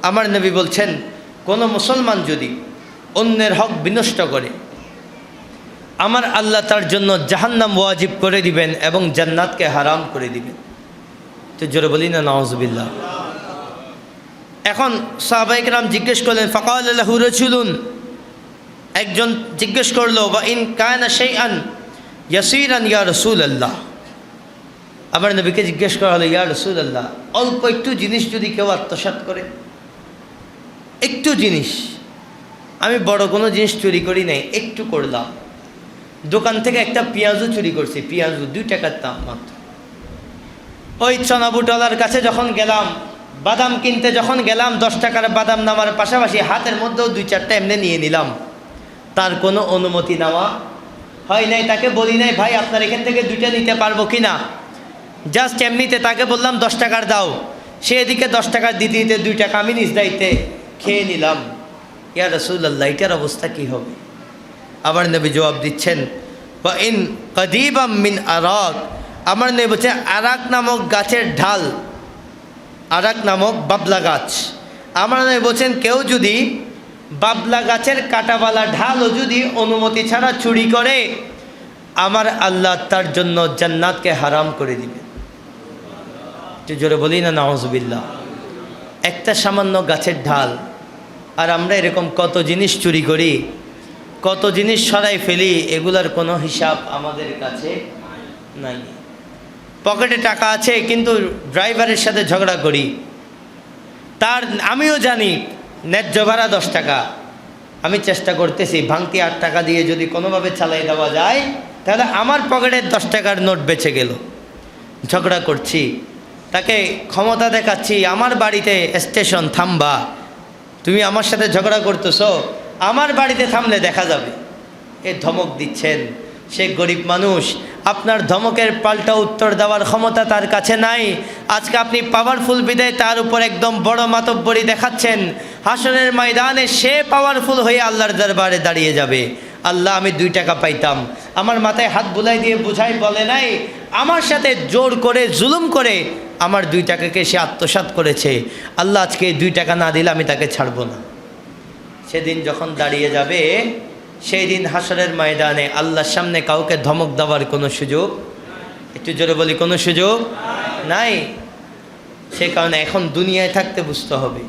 আমার নবী বলছেন, কোনো মুসলমান যদি অন্যের হক বিনষ্ট করে, আমার আল্লাহ তার জন্য জাহান্নাম ওয়াজিব করে দিবেন এবং জান্নাতকে হারাম করে দিবেন। তো জোরে বলি না নওয়াজবিল্লা এখন সাহবাইকরাম জিজ্ঞেস করলেন, ফকাল আল্লাহ একজন জিজ্ঞেস করল বা ইন কায়না সেই আন ইয়াসির আন ইয়া রসুল আল্লাহ আমার নবীকে জিজ্ঞেস করা হলো, ইয়া রসুল আল্লাহ অল্প একটু জিনিস যদি কেউ আত্মসাৎ করে একটু জিনিস। আমি বড় কোনো জিনিস চুরি করি নাই, একটু করলাম। দোকান থেকে একটা পেঁয়াজও চুরি করছি, পেঁয়াজও দুই টাকার দাম মাত্র। ওই চনাবুটলার কাছে যখন গেলাম, বাদাম কিনতে যখন গেলাম, দশ টাকার বাদাম নামার পাশাপাশি হাতের মধ্যেও দুই চারটা এমনি নিয়ে নিলাম। তার কোনো অনুমতি নেওয়া হয় নাই, তাকে বলি নাই, ভাই, আপনার এখান থেকে দুইটা নিতে পারব কি না? জাস্ট এমনিতে তাকে বললাম, দশ টাকার দাও। সে এদিকে দশ টাকার দিতে দিতে দুই টাকা আমি নিজ দায়িত্বে খেয়ে নিলাম? ইয়া রসুল্লাহ এটার অবস্থা কি হবে? আমার নবী জবাব দিচ্ছেন বা ইন কদিবাম মিন আরাক আমার নবী বলছে আরাক নামক গাছের ঢাল, আরাক নামক বাবলা গাছ আমার নবী বলছেন, কেউ যদি বাবলা গাছের কাটাবালা ঢালও যদি অনুমতি ছাড়া চুরি করে, আমার আল্লাহ তার জন্য জান্নাতকে হারাম করে দিবে জোরে বলি না নওয়াজবিল্লা একটা সামান্য গাছের ঢাল। আর আমরা এরকম কত জিনিস চুরি করি, কত জিনিস সরাই ফেলি, এগুলার কোনো হিসাব আমাদের কাছে নাই। পকেটে টাকা আছে, কিন্তু ড্রাইভারের সাথে ঝগড়া করি। তার, আমিও জানি, ন্যায্য ভাড়া দশ টাকা। আমি চেষ্টা করতেছি, ভাঙতি আট টাকা দিয়ে যদি কোনোভাবে চালাই দেওয়া যায়, তাহলে আমার পকেটের দশ টাকার নোট বেঁচে গেল। ঝগড়া করছি। তাকে ক্ষমতা দেখাচ্ছি, আমার বাড়িতে স্টেশন থামবা। তুমি আমার সাথে ঝগড়া করতেছো, আমার বাড়িতে থামলে দেখা যাবে। এ ধমক দিচ্ছেন সে গরিব মানুষ। আপনার ধমকের পাল্টা উত্তর দেওয়ার ক্ষমতা তার কাছে নাই। আজকে আপনি পাওয়ারফুল বিদায় তার উপর একদম বড় মাতব্বরি দেখাচ্ছেন। হাসনের ময়দানে সে পাওয়ারফুল হয়ে আল্লাহর দরবারে দাঁড়িয়ে যাবে। আল্লাহ, আমি দুই টাকা পাইতাম। আমার মাথায় হাত বুলাই দিয়ে বুঝাই বলে নাই, আমার সাথে জোর করে, জুলুম করে আমার দুই টাকাকে সে আত্মসাত করেছে। আল্লাহ আজকে দুই টাকা না দিলে আমি তাকে ছাড়ব না। সেদিন যখন দাঁড়িয়ে যাবে, সেই দিন হাসরের ময়দানে আল্লাহর সামনে কাউকে ধমক দেওয়ার কোনো সুযোগ, একটু জোরে বলি কোনো সুযোগ নাই। সে কারণে এখন দুনিয়ায় থাকতে বুঝতে হবে।